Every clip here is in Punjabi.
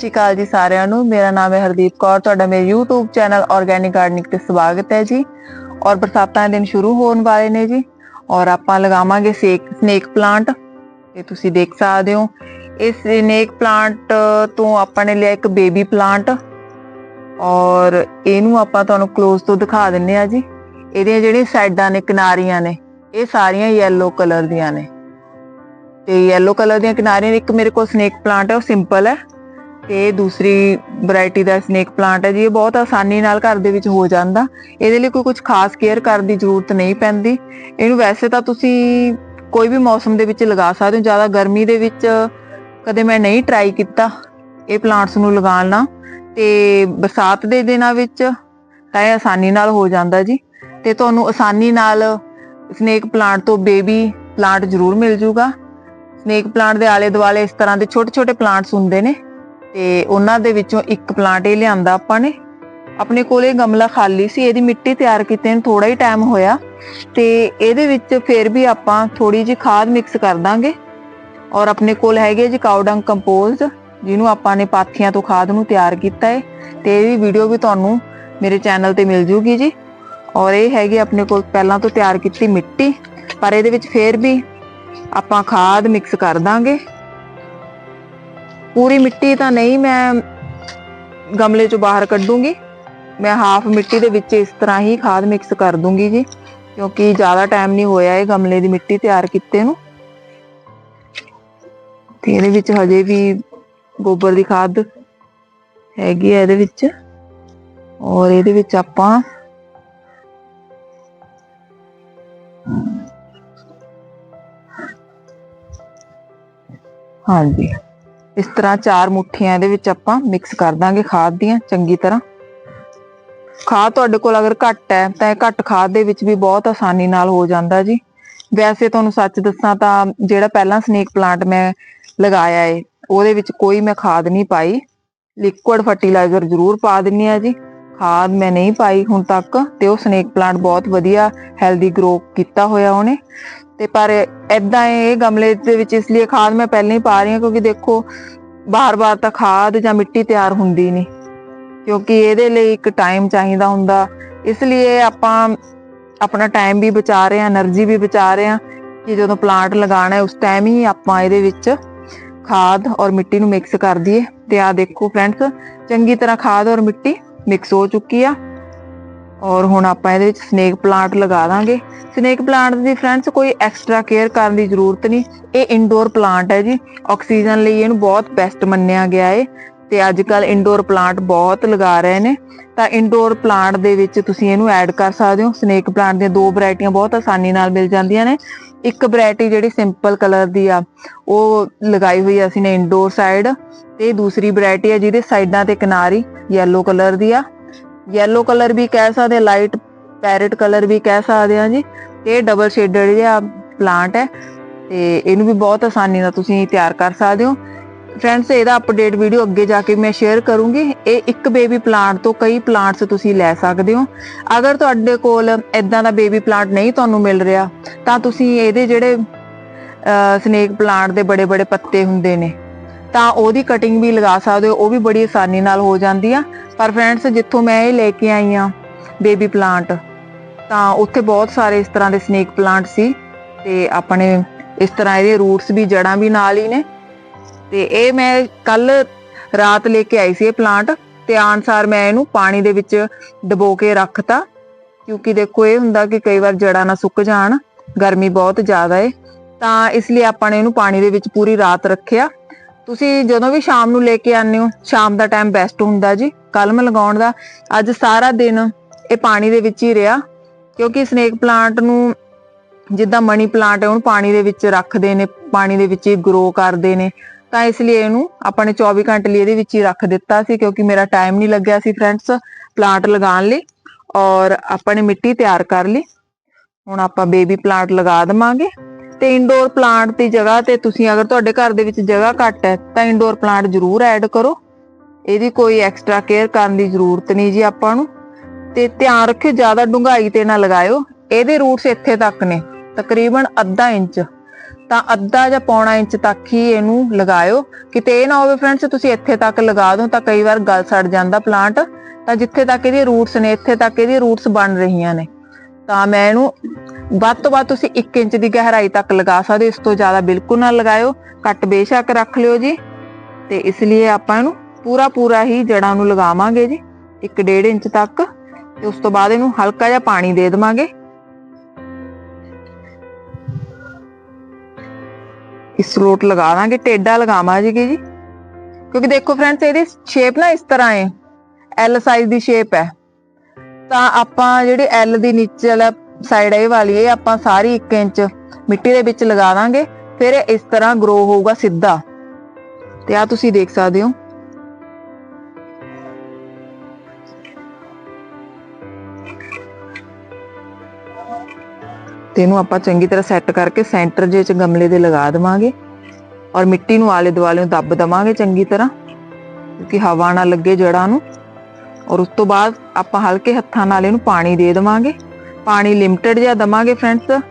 ਸਤਿ ਸ਼੍ਰੀ ਅਕਾਲ ਜੀ ਸਾਰਿਆਂ ਨੂੰ। ਮੇਰਾ ਨਾਮ ਹੈ ਹਰਦੀਪ ਕੌਰ। ਤੁਹਾਡਾ ਮੇਰੇ YouTube ਚੈਨਲ ਆਰਗੈਨਿਕ ਗਾਰਡਨਿੰਗ ਤੇ ਸਵਾਗਤ ਹੈ ਜੀ। ਔਰ ਬਰਸਾਤਾਂ ਦੇ ਦਿਨ ਸ਼ੁਰੂ ਹੋਣ ਵਾਲੇ ਨੇ ਜੀ। ਔਰ ਆਪਾਂ ਲਗਾਵਾਂਗੇ ਸੇਕ ਸਨੇਕ ਪਲਾਂਟ ਇਹ ਤੁਸੀਂ ਦੇਖ ਸਕਦੇ ਹੋ। ਇਸ ਸਨੇਕ ਪਲਾਂਟ ਤੋਂ ਆਪਾਂ ਨੇ ਲਿਆ ਇੱਕ ਬੇਬੀ ਪਲਾਂਟ ਔਰ ਇਹਨੂੰ ਆਪਾਂ ਤੁਹਾਨੂੰ ক্লোਜ਼ ਤੋਂ ਦਿਖਾ ਦਿੰਨੇ ਆ ਜੀ। ਇਹਦੀਆਂ ਜਿਹੜੀਆਂ ਸਾਈਡਾਂ ਨੇ, ਕਿਨਾਰੀਆਂ ਨੇ, ਇਹ ਸਾਰੀਆਂ ਯੈਲੋ ਕਲਰ ਦੀਆਂ ਨੇ। ਤੇ ਯੈਲੋ ਕਲਰ ਦੀਆਂ ਕਿਨਾਰੀਆਂ ਇੱਕ ਮੇਰੇ ਕੋਲ ਸਨੇਕ ਪਲਾਂਟ ਹੈ, ਉਹ ਸਿੰਪਲ ਹੈ। ਤੇ ਦੂਸਰੀ ਵੈਰਾਈਟੀ ਦਾ ਸਨੇਕ ਪਲਾਂਟ ਹੈ ਜੀ, ਇਹ ਬਹੁਤ ਆਸਾਨੀ ਨਾਲ ਘਰ ਦੇ ਵਿੱਚ ਹੋ ਜਾਂਦਾ। ਇਹਦੇ ਲਈ ਕੋਈ ਕੁਝ ਖਾਸ ਕੇਅਰ ਕਰਨ ਦੀ ਜ਼ਰੂਰਤ ਨਹੀਂ ਪੈਂਦੀ। ਇਹਨੂੰ ਵੈਸੇ ਤਾਂ ਤੁਸੀਂ ਕੋਈ ਵੀ ਮੌਸਮ ਦੇ ਵਿੱਚ ਲਗਾ ਸਕਦੇ ਹੋ। ਜ਼ਿਆਦਾ ਗਰਮੀ ਦੇ ਵਿੱਚ ਕਦੇ ਮੈਂ ਨਹੀਂ ਟਰਾਈ ਕੀਤਾ ਇਹ ਪਲਾਂਟਸ ਨੂੰ ਲਗਾਉਣਾ। ਤੇ ਬਰਸਾਤ ਦੇ ਦਿਨਾਂ ਵਿੱਚ ਤਾਂ ਇਹ ਆਸਾਨੀ ਨਾਲ ਹੋ ਜਾਂਦਾ ਜੀ। ਤੇ ਤੁਹਾਨੂੰ ਆਸਾਨੀ ਨਾਲ ਸਨੇਕ ਪਲਾਂਟ ਤੋਂ ਬੇਬੀ ਪਲਾਂਟ ਜ਼ਰੂਰ ਮਿਲ ਜੂਗਾ। ਸਨੇਕ ਪਲਾਂਟ ਦੇ ਆਲੇ ਦੁਆਲੇ ਇਸ ਤਰ੍ਹਾਂ ਦੇ ਛੋਟੇ ਛੋਟੇ ਪਲਾਂਟਸ ਹੁੰਦੇ ਨੇ। ਤੇ ਉਹਨਾਂ ਦੇ ਵਿੱਚੋਂ ਇੱਕ ਪਲਾਂਟ ਇਹ ਲਿਆਂਦਾ ਆਪਾਂ ਨੇ। ਆਪਣੇ ਕੋਲ ਇਹ ਗਮਲਾ ਖਾਲੀ ਸੀ, ਇਹਦੀ ਮਿੱਟੀ ਤਿਆਰ ਕੀਤੇ ਨੂੰ ਥੋੜਾ ਹੀ ਟਾਈਮ ਹੋਇਆ ਤੇ ਇਹਦੇ ਵਿੱਚ ਫਿਰ ਵੀ ਆਪਾਂ ਥੋੜੀ ਜਿਹੀ ਖਾਦ ਮਿਕਸ ਕਰ ਦਾਂਗੇ ਔਰ ਆਪਣੇ ਕੋਲ ਹੈਗੇ ਜੀ ਕਾਊਡੰਗ ਕੰਪੋਸਟ ਜਿਹਨੂੰ ਆਪਾਂ ਨੇ ਪਾਥੀਆਂ ਤੋਂ ਖਾਦ ਨੂੰ ਤਿਆਰ ਕੀਤਾ ਹੈ ਤੇ ਇਹਦੀ ਵੀਡੀਓ ਵੀ ਤੁਹਾਨੂੰ ਮੇਰੇ ਚੈਨਲ ਤੇ ਮਿਲ ਜੂਗੀ ਜੀ। ਔਰ ਇਹ ਹੈਗੀ ਆਪਣੇ ਕੋਲ ਪਹਿਲਾਂ ਤੋਂ ਤਿਆਰ ਕੀਤੀ ਮਿੱਟੀ, ਪਰ ਇਹਦੇ ਵਿੱਚ ਫੇਰ ਵੀ ਆਪਾਂ ਖਾਦ ਮਿਕਸ ਕਰ ਦਾਂਗੇ। ਪੂਰੀ ਮਿੱਟੀ ਤਾਂ ਨਹੀਂ, ਮੈਂ ਗਮਲੇ ਚੋਂ ਬਾਹਰ ਕੱਢੂੰਗੀ। ਮੈਂ ਹਾਫ ਮਿੱਟੀ ਦੇ ਵਿੱਚ ਇਸ ਤਰ੍ਹਾਂ ਹੀ ਖਾਦ ਮਿਕਸ ਕਰ ਦੂੰਗੀ ਜੀ, ਕਿਉਂਕਿ ਜ਼ਿਆਦਾ ਟਾਈਮ ਨਹੀਂ ਹੋਇਆ ਇਹ ਗਮਲੇ ਦੀ ਮਿੱਟੀ ਤਿਆਰ ਕੀਤੇ ਨੂੰ। ਤੇ ਇਹਦੇ ਵਿੱਚ ਹਜੇ ਵੀ ਗੋਬਰ ਦੀ ਖਾਦ ਹੈਗੀ ਹੈ ਇਹਦੇ ਵਿੱਚ। ਔਰ ਇਹਦੇ ਵਿੱਚ ਆਪਾਂ ਹਾਂਜੀ। ਇਸ ਤਰ੍ਹਾਂ ਚਾਰ ਮੁੱਠੀਆਂ ਇਹਦੇ ਵਿੱਚ ਆਪਾਂ ਮਿਕਸ ਕਰ ਦਾਂਗੇ ਖਾਦ ਦੀਆਂ, ਚੰਗੀ ਤਰ੍ਹਾਂ। ਖਾਦ ਤੁਹਾਡੇ ਕੋਲ ਅਗਰ ਘੱਟ ਹੈ, ਤਾਂ ਇਹ ਘੱਟ ਖਾਦ ਦੇ ਵਿੱਚ ਵੀ ਬਹੁਤ ਆਸਾਨੀ ਨਾਲ ਹੋ ਜਾਂਦਾ ਜੀ। ਵੈਸੇ ਤੁਹਾਨੂੰ ਸੱਚ ਦੱਸਾਂ ਤਾਂ ਜਿਹੜਾ ਪਹਿਲਾਂ ਸਨੇਕ ਪਲਾਂਟ ਮੈਂ ਲਗਾਇਆ ਏ, ਉਹਦੇ ਵਿੱਚ ਕੋਈ ਮੈਂ ਖਾਦ ਨਹੀਂ ਪਾਈ। ਲਿਕੁਇਡ ਫਰਟੀਲਾਈਜ਼ਰ ਜ਼ਰੂਰ ਪਾ ਦਿੰਨੀ ਆ ਜੀ। ਖਾਦ ਮੈਂ ਨਹੀਂ ਪਾਈ ਹੁਣ ਤੱਕ, ਤੇ ਉਹ ਸਨੇਕ ਪਲਾਂਟ ਬਹੁਤ ਵਧੀਆ ਹੈਲਦੀ ਗਰੋ ਕੀਤਾ ਹੋਇਆ ਉਹਨੇ। ਤੇ ਪਰ ਐਦਾਂ ਇਹ ਗਮਲੇ ਦੇ ਵਿੱਚ ਇਸ ਲਈ ਖਾਦ ਮੈਂ ਪਹਿਲਾਂ ਹੀ ਪਾ ਰਹੀ ਹਾਂ ਕਿਉਂਕਿ ਦੇਖੋ ਬਾਰ-ਬਾਰ ਤਾਂ ਖਾਦ ਜਾਂ ਮਿੱਟੀ ਤਿਆਰ ਹੁੰਦੀ ਨਹੀਂ, ਕਿਉਂਕਿ ਇਹਦੇ ਲਈ ਇੱਕ ਟਾਈਮ ਚਾਹੀਦਾ ਹੁੰਦਾ। ਇਸ ਲਈ ਆਪਾਂ ਆਪਣਾ ਟਾਈਮ ਵੀ ਬਚਾ ਰਹੇ ਹਾਂ એનર્ਜੀ ਵੀ ਬਚਾ ਰਹੇ ਹਾਂ ਕਿ ਜਦੋਂ ਪਲਾਂਟ ਲਗਾਣਾ ਉਸ ਟਾਈਮ ਹੀ ਆਪਾਂ ਇਹਦੇ ਵਿੱਚ ਖਾਦ ਔਰ ਮਿੱਟੀ ਨੂੰ ਮਿਕਸ ਕਰ ਦਈਏ। ਤੇ ਆ ਦੇਖੋ ਫਰੈਂਡਸ ਚੰਗੀ ਤਰ੍ਹਾਂ ਖਾਦ ਔਰ ਮਿੱਟੀ ਮਿਕਸ ਹੋ ਚੁੱਕੀ ਆ। ਔਰ ਹੁਣ ਆਪਾਂ ਇਹਦੇ ਵਿੱਚ ਸਨੇਕ ਪਲਾਂਟ ਲਗਾ ਦਾਂਗੇ। ਸਨੇਕ ਪਲਾਂਟ ਦੀ ਫਰੈਂਡਸ ਕੋਈ ਐਕਸਟਰਾ ਕੇਅਰ ਕਰਨ ਦੀ ਜ਼ਰੂਰਤ ਨਹੀਂ। ਇਹ ਇਨਡੋਰ ਪਲਾਂਟ ਹੈ ਜੀ। ਆਕਸੀਜਨ ਲਈ ਇਹਨੂੰ ਬਹੁਤ ਬੈਸਟ ਮੰਨਿਆ ਗਿਆ ਹੈ ਤੇ ਅੱਜ ਕੱਲ ਇਨਡੋਰ ਪਲਾਂਟ ਬਹੁਤ ਲਗਾ ਰਹੇ ਨੇ। ਤਾਂ ਇਨਡੋਰ ਪਲਾਂਟ ਦੇ ਵਿੱਚ ਤੁਸੀਂ ਇਹਨੂੰ ਐਡ ਕਰ ਸਕਦੇ ਹੋ। ਸਨੇਕ ਪਲਾਂਟ ਦੀਆਂ ਦੋ ਵੈਰਾਈਟੀਆਂ ਬਹੁਤ ਆਸਾਨੀ ਨਾਲ ਮਿਲ ਜਾਂਦੀਆਂ ਨੇ। ਇੱਕ ਵੈਰਾਈਟੀ ਜਿਹੜੀ ਸਿੰਪਲ ਕਲਰ ਦੀ ਆ, ਉਹ ਲਗਾਈ ਹੋਈ ਅਸੀਂ ਨੇ ਇਨਡੋਰ ਸਾਈਡ ਤੇ ਦੂਸਰੀ ਵੈਰਾਈਟੀ ਹੈ ਜਿਹਦੇ ਸਾਈਡਾਂ ਤੇ ਕਿਨਾਰੀ ਯੈਲੋ ਕਲਰ ਦੀ ਆ। ਯੈਲੋ ਕਲਰ ਵੀ ਕਹਿ ਸਕਦੇ ਆ ਲਾਈਟ ਪੈਰਟ ਕਲਰ ਵੀ ਕਹਿ ਸਕਦੇ ਆ ਜੀ। ਤੇ ਡਬਲ ਸ਼ੇਡਡ ਜਿਹਾ ਪਲਾਂਟ ਹੈ, ਤੇ ਇਹਨੂੰ ਵੀ ਬਹੁਤ ਆਸਾਨੀ ਨਾਲ ਤੁਸੀਂ ਤਿਆਰ ਕਰ ਸਕਦੇ ਹੋ। ਫਰੈਂਡਸ ਇਹਦਾ ਅਪਡੇਟ ਵੀਡੀਓ ਅੱਗੇ ਜਾ ਕੇ ਮੈਂ ਸ਼ੇਅਰ ਕਰੂੰਗੀ। ਇਹ ਇੱਕ ਬੇਬੀ ਪਲਾਂਟ ਤੋਂ ਕਈ ਪਲਾਂਟਸ ਤੁਸੀਂ ਲੈ ਸਕਦੇ ਹੋ। ਅਗਰ ਤੁਹਾਡੇ ਕੋਲ ਇਦਾਂ ਦਾ ਬੇਬੀ ਪਲਾਂਟ ਨਹੀਂ ਤੁਹਾਨੂੰ ਮਿਲ ਰਿਹਾ, ਤਾਂ ਤੁਸੀਂ ਇਹਦੇ ਜਿਹੜੇ ਸਨੇਕ ਪਲਾਂਟ ਦੇ ਬੜੇ ਬੜੇ ਪੱਤੇ ਹੁੰਦੇ ਨੇ। ਤਾਂ ਉਹਦੀ ਕਟਿੰਗ ਵੀ ਲਗਾ ਸਕਦੇ ਹੋ, ਉਹ ਵੀ ਬੜੀ ਆਸਾਨੀ ਨਾਲ ਹੋ ਜਾਂਦੀ ਆ। ਪਰ ਫਰੈਂਡਸ ਜਿੱਥੋਂ ਮੈਂ ਇਹ ਲੈ ਕੇ ਆਈ ਆ ਬੇਬੀ ਪਲਾਂਟ ਤਾਂ ਉੱਥੇ ਬਹੁਤ ਸਾਰੇ ਇਸ ਤਰ੍ਹਾਂ ਦੇ ਸਨੇਕ ਪਲਾਂਟ ਸੀ ਤੇ ਆਪਣੇ ਇਸ ਤਰ੍ਹਾਂ ਇਹਦੇ ਰੂਟਸ ਵੀ ਜੜਾਂ ਵੀ ਨਾਲ ਹੀ ਨੇ। ਤੇ ਇਹ ਮੈਂ ਕੱਲ ਰਾਤ ਲੈ ਕੇ ਆਈ ਸੀ ਇਹ ਪਲਾਂਟ ਤੇ ਆਨਸਾਰ ਮੈਂ ਇਹਨੂੰ ਪਾਣੀ ਦੇ ਵਿੱਚ ਡਬੋ ਕੇ ਰੱਖਤਾ, ਕਿਉਂਕਿ ਦੇਖੋ ਇਹ ਹੁੰਦਾ ਕਿ ਕਈ ਵਾਰ ਜੜਾਂ ਨਾ ਸੁੱਕ ਜਾਣ, ਗਰਮੀ ਬਹੁਤ ਜ਼ਿਆਦਾ ਹੈ ਤਾਂ ਇਸ ਲਈ ਆਪਾਂ ਨੇ ਇਹਨੂੰ ਪਾਣੀ ਦੇ ਵਿੱਚ ਪੂਰੀ ਰਾਤ ਰੱਖਿਆ। ਤੁਸੀਂ ਜਦੋਂ ਵੀ ਸ਼ਾਮ ਨੂੰ ਲੈ ਕੇ ਆਉਂਦੇ ਹੋ, ਸ਼ਾਮ ਦਾ ਟਾਈਮ ਬੈਸਟ ਹੁੰਦਾ ਜੀ। ਕਲਮ ਲਗਾਉਣ ਦਾ। ਅੱਜ ਸਾਰਾ ਦਿਨ ਇਹ ਪਾਣੀ ਦੇ ਵਿੱਚ ਹੀ ਰਿਹਾ। ਕਿਉਂਕਿ ਸਨੇਕ ਪਲਾਂਟ ਨੂੰ ਜਿੱਦਾਂ ਮਨੀ ਪਲਾਂਟ ਹੈ, ਉਹਨੂੰ ਪਾਣੀ ਦੇ ਵਿੱਚ ਰੱਖਦੇ ਨੇ, ਪਾਣੀ ਦੇ ਵਿੱਚ ਹੀ ਗਰੋ ਕਰਦੇ ਨੇ। ਤਾਂ ਇਸ ਲਈ ਇਹਨੂੰ ਆਪਾਂ ਨੇ 24 ਘੰਟੇ ਲਈ ਇਹਦੇ ਵਿੱਚ ਹੀ ਰੱਖ ਦਿੱਤਾ ਸੀ, ਕਿਉਂਕਿ ਮੇਰਾ ਟਾਈਮ ਨਹੀਂ ਲੱਗਿਆ ਸੀ ਫਰੈਂਡਸ ਪਲਾਂਟ ਲਗਾਉਣ ਲਈ। ਔਰ ਆਪਾਂ ਨੇ ਮਿੱਟੀ ਤਿਆਰ ਕਰ ਲਈ। ਹੁਣ ਆਪਾਂ ਬੇਬੀ ਪਲਾਂਟ ਲਗਾ ਦਵਾਂਗੇ। ਤੇ ਇੰਡੋਰ ਪਲਾਂਟ ਦੀ ਜਗ੍ਹਾ ਤੇ ਤੁਸੀਂ ਅਗਰ ਤੁਹਾਡੇ ਘਰ ਦੇ ਵਿੱਚ ਜਗ੍ਹਾ ਘੱਟ ਹੈ, ਤਾਂ ਇੰਡੋਰ ਪਲਾਂਟ ਜ਼ਰੂਰ ਐਡ ਕਰੋ। ਇਹਦੀ ਕੋਈ ਐਕਸਟਰਾ ਕੇਅਰ ਕਰਨ ਦੀ ਜ਼ਰੂਰਤ ਨਹੀਂ ਜੀ ਆਪਾਂ ਨੂੰ। ਤੇ ਧਿਆਨ ਰੱਖਿਓ, ਜ਼ਿਆਦਾ ਡੂੰਘਾਈ ਤੇ ਨਾ ਲਗਾਇਓ। ਇਹਦੇ ਰੂਟਸ ਇੱਥੇ ਤੱਕ ਨੇ, ਤਕਰੀਬਨ ਅੱਧਾ ਇੰਚ। ਤਾਂ ਅੱਧਾ ਜਾਂ ਪੌਣਾ ਇੰਚ ਤੱਕ ਹੀ ਇਹਨੂੰ ਲਗਾਇਓ। ਕਿਤੇ ਇਹ ਨਾ ਹੋਵੇ ਫਰੈਂਡਸ ਤੁਸੀਂ ਇੱਥੇ ਤੱਕ ਲਗਾ ਦਿਓ ਤਾਂ ਕਈ ਵਾਰ ਗਲ ਸੜ ਜਾਂਦਾ ਪਲਾਂਟ ਤਾਂ ਜਿੱਥੇ ਤੱਕ ਇਹਦੇ ਰੂਟਸ ਨੇ, ਇੱਥੇ ਤੱਕ ਇਹਦੀ ਰੂਟਸ ਬਣ ਰਹੀਆਂ ਨੇ। ਤਾਂ ਮੈਂ ਇਹਨੂੰ ਵੱਧ ਤੋਂ ਵੱਧ ਤੁਸੀਂ 1 ਇੰਚ ਦੀ ਗਹਿਰਾਈ ਤੱਕ ਲਗਾ ਸਕਦੇ ਹੋ। ਇਸ ਤੋਂ ਜ਼ਿਆਦਾ ਬਿਲਕੁਲ ਨਾ ਲਗਾਇਓ। ਕੱਟ ਬੇਸ਼ੱਕ ਰੱਖ ਲਿਓ ਜੀ। ਤੇ ਇਸ ਲਈ ਆਪਾਂ ਇਹਨੂੰ ਪੂਰਾ ਪੂਰਾ ਹੀ ਜੜਾਂ ਨੂੰ ਲਗਾਵਾਂਗੇ ਜੀ 1.5 ਇੰਚ ਤੱਕ। ਤੇ ਉਸ ਤੋਂ ਬਾਅਦ ਇਹਨੂੰ ਹਲਕਾ ਜਿਹਾ ਪਾਣੀ ਦੇ ਦੇਵਾਂਗੇ। ਇਸ ਲੋਟ ਲਗਾ ਦਾਂਗੇ ਟੇਡਾ ਲਗਾਵਾਂਗੇ ਜੀ। ਕਿਉਂਕਿ ਦੇਖੋ ਫਰੈਂਡਸ, ਇਹਦੀ ਸ਼ੇਪ ਨਾ ਇਸ ਤਰ੍ਹਾਂ ਹੈ ਐਲ ਸਾਈਜ਼ ਦੀ ਸ਼ੇਪ ਹੈ। ਤਾਂ ਆਪਾਂ ਜਿਹੜੇ ਐਲ ਦੀ ਨੀਚੇ ਵਾਲਾ ਸਾਈਡ ਇਹ ਵਾਲੀ ਇਹ ਆਪਾਂ ਸਾਰੀ 1 ਇੰਚ ਮਿੱਟੀ ਦੇ ਵਿੱਚ ਲਗਾ ਦਾਂਗੇ, ਫਿਰ ਇਹ ਇਸ ਤਰ੍ਹਾਂ ਗਰੋ ਹੋਊਗਾ ਸਿੱਧਾ। ਤੇ ਆ ਤੁਸੀਂ ਦੇਖ ਸਕਦੇ ਹੋ। ਤੇ ਇਹਨੂੰ ਆਪਾਂ ਚੰਗੀ ਤਰ੍ਹਾਂ ਸੈੱਟ ਕਰਕੇ ਸੈਂਟਰ ਜੇ ਚ ਗਮਲੇ ਦੇ ਲਗਾ ਦੇਵਾਂਗੇ ਔਰ ਮਿੱਟੀ ਨੂੰ ਆਲੇ ਦੁਆਲੇ ਨੂੰ ਦੱਬ ਦਵਾਂਗੇ ਚੰਗੀ ਤਰ੍ਹਾਂ ਕਿ ਹਵਾ ਨਾ ਲੱਗੇ ਜੜਾਂ ਨੂੰ। ਔਰ ਉਸ ਤੋਂ ਬਾਅਦ ਆਪਾਂ ਹਲਕੇ ਹੱਥਾਂ ਨਾਲ ਇਹਨੂੰ ਪਾਣੀ ਦੇ ਦੇਵਾਂਗੇ। ਪਾਣੀ ਲਿਮਟਿਡ ਜਿਹਾ ਦਵਾਂਗੇ ਫਰੈਂਡਸ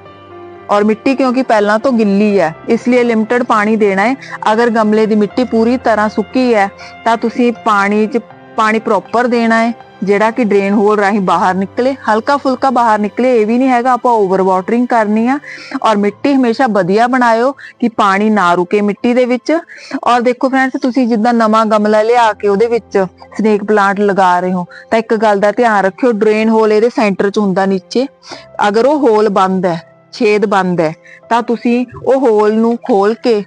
ਔਰ ਮਿੱਟੀ ਕਿਉਂਕਿ ਪਹਿਲਾਂ ਤੋਂ ਗਿੱਲੀ ਹੈ, ਇਸ ਲਈ ਲਿਮਟਿਡ ਪਾਣੀ ਦੇਣਾ ਹੈ। ਅਗਰ ਗਮਲੇ ਦੀ ਮਿੱਟੀ ਪੂਰੀ ਤਰ੍ਹਾਂ ਸੁੱਕੀ ਹੈ, ਤਾਂ ਤੁਸੀਂ ਪਾਣੀ 'ਚ ਪਾਣੀ ਪ੍ਰੋਪਰ ਦੇਣਾ ਹੈ। ਜਿਹੜਾ ਕਿ ਡਰੇਨ ਹੋਲ ਰਾਹੀਂ ਬਾਹਰ ਨਿਕਲੇ ਹਲਕਾ ਫੁਲਕਾ ਬਾਹਰ ਨਿਕਲੇ, ਇਹ ਵੀ ਨਹੀਂ ਹੈਗਾ ਆਪਾਂ ਓਵਰ ਵਾਟਰਿੰਗ ਕਰਨੀ ਆ। ਔਰ ਮਿੱਟੀ ਹਮੇਸ਼ਾ ਵਧੀਆ ਬਣਾਇਓ ਕਿ ਪਾਣੀ ਨਾ ਰੁਕੇ ਮਿੱਟੀ ਦੇ ਵਿੱਚ। ਔਰ ਦੇਖੋ ਫਰੈਂਡਸ ਤੁਸੀਂ ਜਿੱਦਾਂ ਨਵਾਂ ਗਮਲਾ ਲਿਆ ਕੇ ਉਹਦੇ ਵਿੱਚ ਸਨੇਕ ਪਲਾਂਟ ਲਗਾ ਰਹੇ ਹੋ, ਤਾਂ ਇੱਕ ਗੱਲ ਦਾ ਧਿਆਨ ਰੱਖਿਓ ਡਰੇਨ ਹੋਲ ਇਹਦੇ ਸੈਂਟਰ 'ਚ ਹੁੰਦਾ ਨੀਚੇ। ਅਗਰ ਉਹ ਹੋਲ ਬੰਦ ਹੈ, ਛੇਦ ਬੰਦ ਹੈ, ਤਾਂ ਤੁਸੀਂ ਉਹ ਹੋਲ ਨੂੰ ਖੋਲ ਕੇ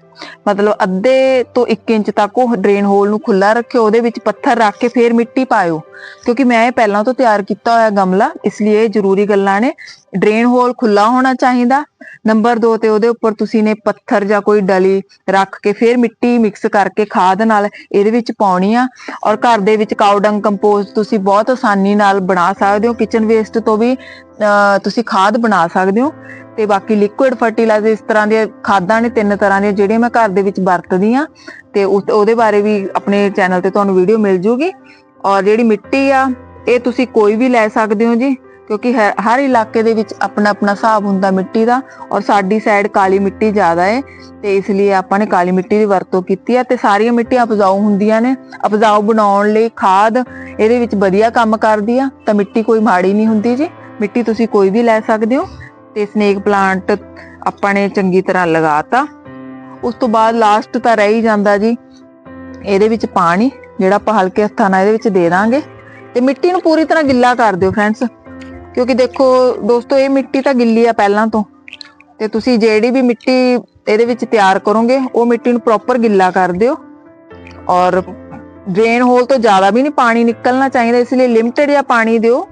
ਮਤਲਬ ਅੱਧੇ ਤੋਂ 1 ਇੰਚ ਤੱਕ ਉਹ ਡਰੇਨ ਹੋਲ ਨੂੰ ਖੁੱਲਾ ਰੱਖਿਓ ਉਹਦੇ ਵਿੱਚ ਪੱਥਰ ਰੱਖ ਕੇ ਫੇਰ ਮਿੱਟੀ ਪਾਇਓ। ਕਿਉਂਕਿ ਮੈਂ ਇਹ ਪਹਿਲਾਂ ਤੋਂ ਤਿਆਰ ਕੀਤਾ ਹੋਇਆ ਗਮਲਾ ਇਸ ਲਈ ਇਹ ਜ਼ਰੂਰੀ ਗੱਲਾਂ ਨੇ। ਡਰੇਨ ਹੋਲ ਖੁੱਲਾ ਹੋਣਾ ਚਾਹੀਦਾ। ਨੰਬਰ 2 ਤੇ ਉਹਦੇ ਉੱਪਰ ਤੁਸੀਂ ਨੇ ਪੱਥਰ ਜਾਂ ਕੋਈ ਡਲੀ ਰੱਖ ਕੇ ਫਿਰ ਮਿੱਟੀ ਮਿਕਸ ਕਰਕੇ ਖਾਦ ਨਾਲ ਇਹਦੇ ਵਿੱਚ ਪਾਉਣੀ ਆ। ਔਰ ਘਰ ਦੇ ਵਿੱਚ ਕਾਊਡੰਗ ਕੰਪੋਸਟ ਤੁਸੀਂ ਬਹੁਤ ਆਸਾਨੀ ਨਾਲ ਬਣਾ ਸਕਦੇ ਹੋ। ਕਿਚਨ ਵੇਸਟ ਤੋਂ ਵੀ ਅਹ, ਤੁਸੀਂ ਖਾਦ ਬਣਾ ਸਕਦੇ ਹੋ। ਤੇ ਬਾਕੀ ਲਿਕੁਇਡ ਫਰਟੀਲਾਈਜ਼ਰ ਇਸ ਤਰ੍ਹਾਂ ਦੀਆਂ ਖਾਦਾਂ ਨੇ ਤਿੰਨ ਤਰ੍ਹਾਂ ਦੀਆਂ ਜਿਹੜੀਆਂ ਮੈਂ ਘਰ ਦੇ ਵਿੱਚ ਵਰਤਦੀ ਆ ਤੇ ਉਸ ਉਹਦੇ ਬਾਰੇ ਵੀ ਆਪਣੇ ਚੈਨਲ ਤੇ ਤੁਹਾਨੂੰ ਵੀਡੀਓ ਮਿਲ ਜੂਗੀ। ਔਰ ਜਿਹੜੀ ਮਿੱਟੀ ਆ, ਇਹ ਤੁਸੀਂ ਕੋਈ ਵੀ ਲੈ ਸਕਦੇ ਹੋ ਜੀ, ਕਿਉਂਕਿ ਹਰ ਇਲਾਕੇ ਦੇ ਵਿੱਚ ਆਪਣਾ ਆਪਣਾ ਹਿਸਾਬ ਹੁੰਦਾ ਮਿੱਟੀ ਦਾ ਔਰ ਸਾਡੀ ਸਾਈਡ ਕਾਲੀ ਮਿੱਟੀ ਜ਼ਿਆਦਾ ਹੈ ਤੇ ਇਸ ਲਈ ਆਪਾਂ ਨੇ ਕਾਲੀ ਮਿੱਟੀ ਦੀ ਵਰਤੋਂ ਕੀਤੀ ਹੈ ਤੇ ਸਾਰੀਆਂ ਮਿੱਟੀਆਂ ਉਪਜਾਊ ਹੁੰਦੀਆਂ ਨੇ। ਉਪਜਾਊ ਬਣਾਉਣ ਲਈ ਖਾਦ ਇਹਦੇ ਵਿੱਚ ਵਧੀਆ ਕੰਮ ਕਰਦੀ ਆ, ਤਾਂ ਮਿੱਟੀ ਕੋਈ ਮਾੜੀ ਨਹੀਂ ਹੁੰਦੀ ਜੀ। ਮਿੱਟੀ ਤੁਸੀਂ ਕੋਈ ਵੀ ਲੈ ਸਕਦੇ ਹੋ ਤੇ ਸਨੇਕ ਪਲਾਂਟ ਆਪਾਂ ਨੇ ਚੰਗੀ ਤਰ੍ਹਾਂ ਲਗਾਤਾ। ਉਸ ਤੋਂ ਬਾਅਦ ਲਾਸਟ ਤਾਂ ਰਹਿ ਹੀ ਜਾਂਦਾ ਜੀ। ਇਹਦੇ ਵਿੱਚ ਪਾਣੀ, ਜਿਹੜਾ ਆਪਾਂ ਹਲਕੇ ਹੱਥਾਂ ਨਾਲ ਇਹਦੇ ਵਿੱਚ ਦੇ ਦਾਂਗੇ। ਤੇ ਮਿੱਟੀ ਨੂੰ ਪੂਰੀ ਤਰ੍ਹਾਂ ਗਿੱਲਾ ਕਰ ਦਿਓ ਫਰੈਂਡਸ ਕਿਉਂਕਿ ਦੇਖੋ ਦੋਸਤੋ, ਇਹ ਮਿੱਟੀ ਤਾਂ ਗਿੱਲੀ ਆ ਪਹਿਲਾਂ ਤੋਂ। ਤੇ ਤੁਸੀਂ ਜਿਹੜੀ ਵੀ ਮਿੱਟੀ ਇਹਦੇ ਵਿੱਚ ਤਿਆਰ ਕਰੋਗੇ, ਉਹ ਮਿੱਟੀ ਨੂੰ ਪ੍ਰੋਪਰ ਗਿੱਲਾ ਕਰ ਦਿਓ। ਔਰ ਡਰੇਨ ਹੋਲ ਤੋਂ ਜ਼ਿਆਦਾ ਵੀ ਨਹੀਂ ਪਾਣੀ ਨਿਕਲਣਾ ਚਾਹੀਦਾ, ਇਸ ਲਈ ਲਿਮਟਿਡ ਜਿਹਾ ਪਾਣੀ ਦਿਓ।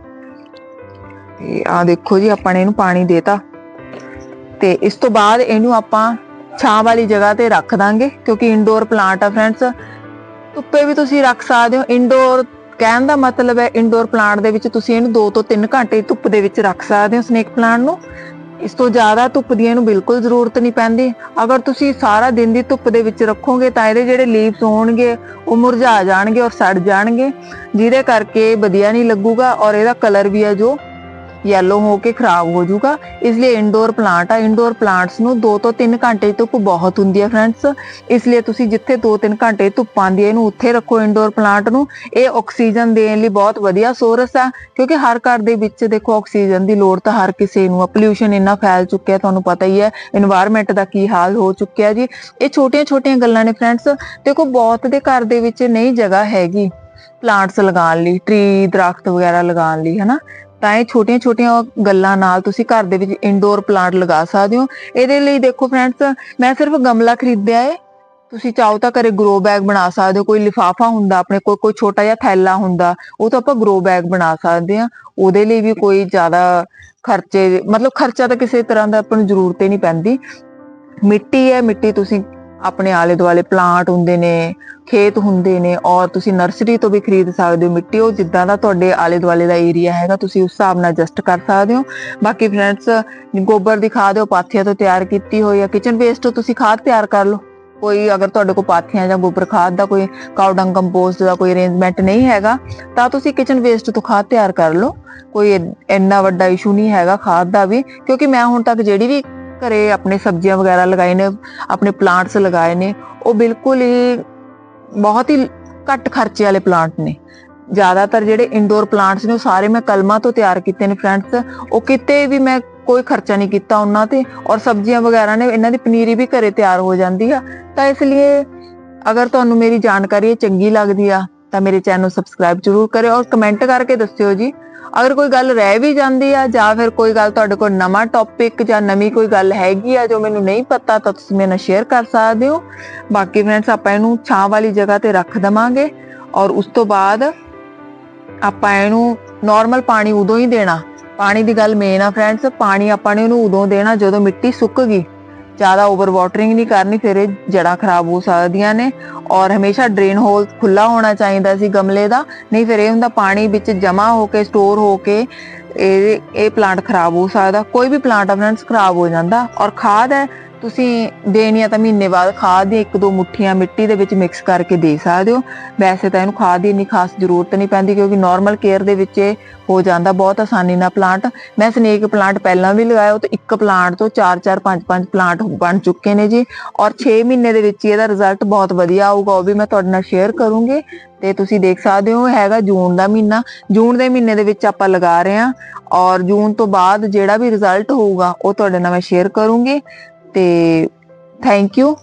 ਤੇ ਆ ਦੇਖੋ ਜੀ, ਆਪਾਂ ਨੇ ਇਹਨੂੰ ਪਾਣੀ ਦੇਤਾ। ਤੇ ਇਸ ਤੋਂ ਬਾਅਦ ਇਹਨੂੰ ਆਪਾਂ ਛਾਂ ਵਾਲੀ ਜਗ੍ਹਾ ਤੇ ਰੱਖ ਦਾਂਗੇ, ਕਿਉਂਕਿ ਇਨਡੋਰ ਪਲਾਂਟ ਆ ਫਰੈਂਡਸ ਧੁੱਪੇ ਵੀ ਤੁਸੀਂ ਰੱਖ ਸਕਦੇ ਹੋ। ਇਨਡੋਰ ਕਹਿਣ ਦਾ ਮਤਲਬ ਹੈ ਇਨਡੋਰ ਪਲਾਂਟ ਦੇ ਵਿੱਚ ਤੁਸੀਂ ਇਹਨੂੰ 2 ਤੋਂ 3 ਘੰਟੇ ਧੁੱਪ ਦੇ ਵਿੱਚ ਰੱਖ ਸਕਦੇ ਹੋ ਸਨੇਕ ਪਲਾਂਟ ਨੂੰ। ਇਸ ਤੋਂ ਜ਼ਿਆਦਾ ਧੁੱਪ ਦੀ ਇਹਨੂੰ ਬਿਲਕੁਲ ਜ਼ਰੂਰਤ ਨਹੀਂ ਪੈਂਦੀ। ਅਗਰ ਤੁਸੀਂ ਸਾਰਾ ਦਿਨ ਦੀ ਧੁੱਪ ਦੇ ਵਿੱਚ ਰੱਖੋਗੇ, ਤਾਂ ਇਹਦੇ ਜਿਹੜੇ ਲੀਵਸ ਹੋਣਗੇ, ਉਹ ਮੁਰਝਾ ਜਾਣਗੇ ਔਰ ਸੜ ਜਾਣਗੇ। ਜਿਹਦੇ ਕਰਕੇ ਵਧੀਆ ਨਹੀਂ ਲੱਗੂਗਾ ਔਰ ਇਹਦਾ ਕਲਰ ਵੀ ਹੈ ਜੋ ਯੈਲੋ ਹੋ ਕੇ ਖਰਾਬ ਹੋ ਜਾਊਗਾ। ਇਸ ਲਈ ਇਨਡੋਰ ਪਲਾਂਟ ਆ ਇਨਡੋਰ ਪਲਾਂਟਸ ਨੂੰ 2 ਤੋਂ 3 ਘੰਟੇ ਧੁੱਪ ਬਹੁਤ ਹੁੰਦੀ ਹੈ ਫਰੈਂਡਸ ਇਸ ਲਈ ਤੁਸੀਂ ਜਿੱਥੇ 2-3 ਘੰਟੇ ਧੁੱਪ ਆਂਦੀ ਇਹਨੂੰ ਉੱਥੇ ਰੱਖੋ ਇਨਡੋਰ ਪਲਾਂਟ ਨੂੰ। ਇਹ ਆਕਸੀਜਨ ਦੇਣ ਲਈ ਬਹੁਤ ਵਧੀਆ ਸੋਰਸ ਆ, ਕਿਉਂਕਿ ਹਰ ਘਰ ਦੇ ਵਿੱਚ ਦੇਖੋ ਆਕਸੀਜਨ ਦੀ ਲੋੜ ਤਾਂ ਹਰ ਕਿਸੇ ਨੂੰ ਆ। ਪੋਲੂਸ਼ਨ ਇੰਨਾ ਫੈਲ ਚੁੱਕਿਆ, ਤੁਹਾਨੂੰ ਪਤਾ ਹੀ ਹੈ এনवायरमेंट ਦਾ ਕੀ ਹਾਲ ਹੋ ਚੁੱਕਿਆ ਜੀ। ਇਹ ਛੋਟੀਆਂ-ਛੋਟੀਆਂ ਗੱਲਾਂ ਨੇ ਫਰੈਂਡਸ ਦੇਖੋ ਬਹੁਤ ਦੇ ਘਰ ਦੇ ਵਿੱਚ ਨਹੀਂ ਜਗ੍ਹਾ ਹੈਗੀ। ਪਲਾਂਟਸ ਲਗਾਉਣ ਲਈ ਟ੍ਰੀ ਦਰਖਤ ਵਗੈਰਾ ਲਗਾਉਣ ਲਈ, ਹਨਾ? ਤਾਂ ਇਹ ਛੋਟੀਆਂ-ਛੋਟੀਆਂ ਗੱਲਾਂ ਨਾਲ ਤੁਸੀਂ ਘਰ ਦੇ ਵਿੱਚ ਇਨਡੋਰ ਪਲਾਂਟ ਲਗਾ ਸਕਦੇ ਹੋ। ਇਹਦੇ ਲਈ ਦੇਖੋ ਫਰੈਂਡਸ ਮੈਂ ਸਿਰਫ ਗਮਲਾ ਖਰੀਦਿਆ ਹੈ ਤੁਸੀਂ ਚਾਹੋ ਤਾਂ ਘਰੇ ਗਰੋ ਬੈਗ ਬਣਾ ਸਕਦੇ ਹੋ। ਕੋਈ ਲਿਫਾਫਾ ਹੁੰਦਾ ਆਪਣੇ ਕੋਲ, ਕੋਈ ਛੋਟਾ ਜਿਹਾ ਥੈਲਾ ਹੁੰਦਾ, ਉਹ ਤਾਂ ਆਪਾਂ ਗਰੋ ਬੈਗ ਬਣਾ ਸਕਦੇ ਆ ਉਹਦੇ ਲਈ ਵੀ ਕੋਈ ਜ਼ਿਆਦਾ ਖਰਚੇ, ਮਤਲਬ ਖਰਚਾ ਤਾਂ ਕਿਸੇ ਤਰ੍ਹਾਂ ਦਾ ਆਪਾਂ ਨੂੰ ਜ਼ਰੂਰਤ ਹੀ ਨਹੀਂ ਪੈਂਦੀ। ਮਿੱਟੀ ਹੈ, ਮਿੱਟੀ ਤੁਸੀਂ ਆਪਣੇ ਆਲੇ ਦੁਆਲੇ ਪਲਾਂਟ ਹੁੰਦੇ ਨੇ, ਖੇਤ ਹੁੰਦੇ ਨੇ ਔਰ ਤੁਸੀਂ ਨਰਸਰੀ ਤੋਂ ਵੀ ਖਰੀਦ ਸਕਦੇ ਹੋ ਮਿੱਟੀ, ਉਹ ਜਿੱਦਾਂ ਦਾ ਤੁਹਾਡੇ ਆਲੇ ਦੁਆਲੇ ਦਾ ਏਰੀਆ ਹੈਗਾ, ਤੁਸੀਂ ਉਸ ਹਿਸਾਬ ਨਾਲ ਐਡਜਸਟ ਕਰ ਸਕਦੇ ਹੋ। ਬਾਕੀ ਫਰੈਂਡਸ ਗੋਬਰ ਦੀ ਖਾਦ ਉਹ ਪਾਥੀਆਂ ਤੋਂ ਤਿਆਰ ਕੀਤੀ ਹੋਈ ਹੈ ਕਿਚਨ ਵੇਸਟ ਤੋਂ ਤੁਸੀਂ ਖਾਦ ਤਿਆਰ ਕਰ ਲਓ। ਕੋਈ ਅਗਰ ਤੁਹਾਡੇ ਕੋਲ ਪਾਥੀਆਂ ਜਾਂ ਗੋਬਰ ਖਾਦ ਦਾ ਕੋਈ ਕਾਊਡੰਗ ਕੰਪੋਸਟ ਦਾ ਕੋਈ ਅਰੇਂਜਮੈਂਟ ਨਹੀਂ ਹੈਗਾ, ਤਾਂ ਤੁਸੀਂ ਕਿਚਨ ਵੇਸਟ ਤੋਂ ਖਾਦ ਤਿਆਰ ਕਰ ਲਓ। ਕੋਈ ਇੰਨਾ ਵੱਡਾ ਇਸ਼ੂ ਨਹੀਂ ਹੈਗਾ ਖਾਦ ਦਾ ਵੀ, ਕਿਉਂਕਿ ਮੈਂ ਹੁਣ ਤੱਕ ਜਿਹੜੀ ਵੀ ਘਰੇ ਆਪਣੇ ਸਬਜ਼ੀਆਂ ਵਗੈਰਾ ਲਗਾਏ ਨੇ, ਆਪਣੇ ਪਲਾਂਟਸ ਲਗਾਏ ਨੇ, ਉਹ ਬਿਲਕੁਲ ਹੀ ਬਹੁਤ ਹੀ ਘੱਟ ਖਰਚੇ ਵਾਲੇ ਪਲਾਂਟ ਨੇ। ਜ਼ਿਆਦਾਤਰ ਜਿਹੜੇ ਇੰਡੋਰ ਪਲਾਂਟਸ ਨੇ, ਉਹ ਸਾਰੇ ਮੈਂ ਕਲਮਾਂ ਤੋਂ ਤਿਆਰ ਕੀਤੇ ਨੇ ਫਰੈਂਡਸ ਉਹ ਕਿਤੇ ਵੀ ਮੈਂ ਕੋਈ ਖਰਚਾ ਨਹੀਂ ਕੀਤਾ ਉਹਨਾਂ ਤੇ, ਔਰ ਸਬਜ਼ੀਆਂ ਵਗੈਰਾ ਨੇ, ਇਹਨਾਂ ਦੀ ਪਨੀਰੀ ਵੀ ਘਰੇ ਤਿਆਰ ਹੋ ਜਾਂਦੀ ਆ। ਤਾਂ ਇਸ ਲਈ ਅਗਰ ਤੁਹਾਨੂੰ ਮੇਰੀ ਜਾਣਕਾਰੀ ਚੰਗੀ ਲੱਗਦੀ ਆ, ਤਾਂ ਮੇਰੇ ਚੈਨਲ ਨੂੰ ਸਬਸਕ੍ਰਾਈਬ ਜ਼ਰੂਰ ਕਰਿਓ, ਔਰ ਕਮੈਂਟ ਕਰਕੇ ਦੱਸਿਓ ਜੀ ਅਗਰ ਕੋਈ ਗੱਲ ਰਹਿ ਵੀ ਜਾਂਦੀ ਆ ਜਾਂ ਫਿਰ ਕੋਈ ਗੱਲ ਤੁਹਾਡੇ ਕੋਲ ਨਵਾਂ ਟੌਪਿਕ ਜਾਂ ਨਵੀਂ ਕੋਈ ਗੱਲ ਹੈਗੀ ਆ ਜੋ ਮੈਨੂੰ ਨਹੀਂ ਪਤਾ, ਤਾਂ ਤੁਸੀਂ ਮੇਰੇ ਨਾਲ ਸ਼ੇਅਰ ਕਰ ਸਕਦੇ ਹੋ। ਬਾਕੀ ਫਰੈਂਡਸ ਆਪਾਂ ਇਹਨੂੰ ਛਾਂ ਵਾਲੀ ਜਗ੍ਹਾ ਤੇ ਰੱਖ ਦਵਾਂਗੇ ਔਰ ਉਸ ਤੋਂ ਬਾਅਦ ਆਪਾਂ ਇਹਨੂੰ ਨਾਰਮਲ ਪਾਣੀ ਉਦੋਂ ਹੀ ਦੇਣਾ। ਪਾਣੀ ਦੀ ਗੱਲ ਮੇਨ ਆ ਫਰੈਂਡਸ ਪਾਣੀ ਆਪਾਂ ਨੇ ਉਹਨੂੰ ਉਦੋਂ ਦੇਣਾ ਜਦੋਂ ਮਿੱਟੀ ਸੁੱਕ ਗਈ। ਜ਼ਿਆਦਾ ਓਵਰ ਵਾਟਰਿੰਗ ਨਹੀਂ ਕਰਨੀ, ਫਿਰ ਇਹ ਜੜਾਂ ਖਰਾਬ ਹੋ ਸਕਦੀਆਂ ਨੇ ਔਰ ਹਮੇਸ਼ਾ ਡਰੇਨ ਹੋਲ ਖੁੱਲਾ ਹੋਣਾ ਚਾਹੀਦਾ ਸੀ ਗਮਲੇ ਦਾ, ਨਹੀਂ ਫਿਰ ਇਹ ਹੁੰਦਾ ਪਾਣੀ ਵਿੱਚ ਜਮਾ ਹੋ ਕੇ ਸਟੋਰ ਹੋ ਕੇ ਇਹ ਇਹ ਪਲਾਂਟ ਖਰਾਬ ਹੋ ਸਕਦਾ, ਕੋਈ ਵੀ ਪਲਾਂਟ ਆ ਖਰਾਬ ਹੋ ਜਾਂਦਾ ਔਰ ਖਾਦ ਹੈ ਤੁਸੀਂ ਦੇਣੀ ਆ ਤਾਂ ਮਹੀਨੇ ਬਾਅਦ ਖਾਦ ਦੀ ਇੱਕ ਦੋ ਮੁੱਠੀਆਂ ਮਿੱਟੀ ਦੇ ਵਿੱਚ ਮਿਕਸ ਕਰਕੇ ਦੇ ਸਕਦੇ ਹੋ। ਵੈਸੇ ਤਾਂ ਇਹਨੂੰ ਖਾਦ ਦੀ ਇੰਨੀ ਖਾਸ ਜ਼ਰੂਰਤ ਨਹੀਂ ਪੈਂਦੀ ਕਿਉਂਕਿ ਨਾਰਮਲ ਕੇਅਰ ਦੇ ਵਿੱਚ ਹੋ ਜਾਂਦਾ ਬਹੁਤ ਆਸਾਨੀ ਨਾਲ ਪਲਾਂਟ ਮੈਂ ਸਨੇਕ ਪਲਾਂਟ ਪਹਿਲਾਂ ਵੀ ਲਗਾਇਆ, ਉਹ ਤੋਂ ਇੱਕ ਪਲਾਂਟ ਤੋਂ 4-4 5-5 ਪਲਾਂਟ ਬਣ ਚੁੱਕੇ ਨੇ ਜੀ। ਔਰ 6 ਮਹੀਨੇ ਦੇ ਵਿੱਚ ਇਹਦਾ ਰਿਜ਼ਲਟ ਬਹੁਤ ਵਧੀਆ ਆਊਗਾ, ਉਹ ਵੀ ਮੈਂ ਤੁਹਾਡੇ ਨਾਲ ਸ਼ੇਅਰ ਕਰੂੰਗੀ। ਤੇ ਤੁਸੀਂ ਦੇਖ ਸਕਦੇ ਹੋ ਹੈਗਾ ਜੂਨ ਦਾ ਮਹੀਨਾ। ਜੂਨ ਦੇ ਮਹੀਨੇ ਦੇ ਵਿੱਚ ਆਪਾਂ ਲਗਾ ਰਹੇ ਹਾਂ। ਔਰ ਜੂਨ ਤੋਂ ਬਾਅਦ ਜਿਹੜਾ ਵੀ ਰਿਜ਼ਲਟ ਹੋਊਗਾ, ਉਹ ਤੁਹਾਡੇ ਨਾਲ ਮੈਂ ਸ਼ੇਅਰ ਕਰੂੰਗੀ। ਤੇ ਥੈਂਕ ਯੂ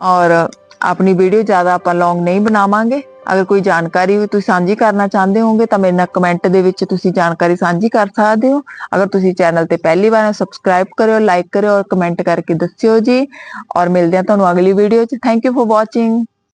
ਔਰ ਆਪਣੀ ਵੀਡੀਓ ਜ਼ਿਆਦਾ ਆਪਾਂ ਲੌਂਗ ਨਹੀਂ ਬਣਾਵਾਂਗੇ। ਅਗਰ ਕੋਈ ਜਾਣਕਾਰੀ ਵੀ ਤੁਸੀਂ ਸਾਂਝੀ ਕਰਨਾ ਚਾਹੁੰਦੇ ਹੋਗੇ ਤਾਂ ਮੇਰੇ ਨਾਲ ਕਮੈਂਟ ਦੇ ਵਿੱਚ ਤੁਸੀਂ ਜਾਣਕਾਰੀ ਸਾਂਝੀ ਕਰ ਸਕਦੇ ਹੋ। ਅਗਰ ਤੁਸੀਂ ਚੈਨਲ ਤੇ ਪਹਿਲੀ ਵਾਰ ਸਬਸਕ੍ਰਾਈਬ ਕਰਿਓ ਲਾਈਕ ਕਰਿਓ ਔਰ ਕਮੈਂਟ ਕਰਕੇ ਦੱਸਿਓ ਜੀ। ਔਰ ਮਿਲਦੇ ਹਾਂ ਤੁਹਾਨੂੰ ਅਗਲੀ ਵੀਡੀਓ 'ਚ। Thank you for watching